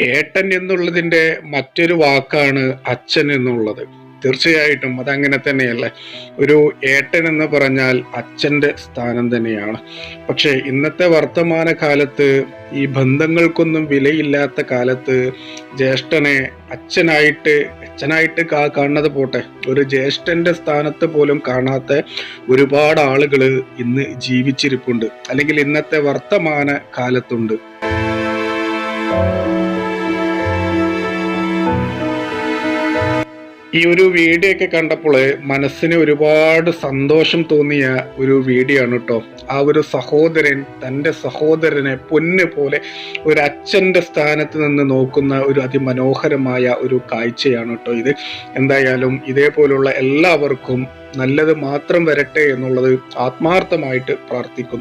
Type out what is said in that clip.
ഏട്ടൻ എന്നുള്ളതിന്റെ മറ്റൊരു വാക്കാണ് അച്ഛൻ എന്നുള്ളത്. തീർച്ചയായിട്ടും അതങ്ങനെ തന്നെയല്ലേ? ഒരു ഏട്ടൻ എന്ന് പറഞ്ഞാൽ അച്ഛന്റെ സ്ഥാനം തന്നെയാണ്. പക്ഷേ ഇന്നത്തെ വർത്തമാന കാലത്ത് ഈ ബന്ധങ്ങൾക്കൊന്നും വിലയില്ലാത്ത കാലത്ത് ജ്യേഷ്ഠനെ അച്ഛനായിട്ട് അച്ഛനായിട്ട് കാ- കാണുന്നത് പോട്ടെ ഒരു ജ്യേഷ്ഠന്റെ സ്ഥാനത്ത് പോലും കാണാത്ത ഒരുപാട് ആളുകൾ ഇന്ന് ജീവിച്ചിരിപ്പുണ്ട്. അല്ലെങ്കിൽ ഇന്നത്തെ വർത്തമാന കാലത്തുണ്ട്. ഈ ഒരു വീഡിയോ ഒക്കെ കണ്ടപ്പോൾ മനസ്സിന് ഒരുപാട് സന്തോഷം തോന്നിയ ഒരു വീഡിയോ ആണ് കേട്ടോ ആ ഒരു സഹോദരൻ തന്റെ സഹോദരനെ പൊന്ന് പോലെ ഒരു അച്ഛന്റെ സ്ഥാനത്ത് നിന്ന് നോക്കുന്ന ഒരു അതിമനോഹരമായ ഒരു കാഴ്ചയാണ് കേട്ടോ ഇത്. എന്തായാലും ഇതേപോലുള്ള എല്ലാവർക്കും നല്ലത് മാത്രം വരട്ടെ എന്നുള്ളത് ആത്മാർത്ഥമായിട്ട് പ്രാർത്ഥിക്കുന്നു.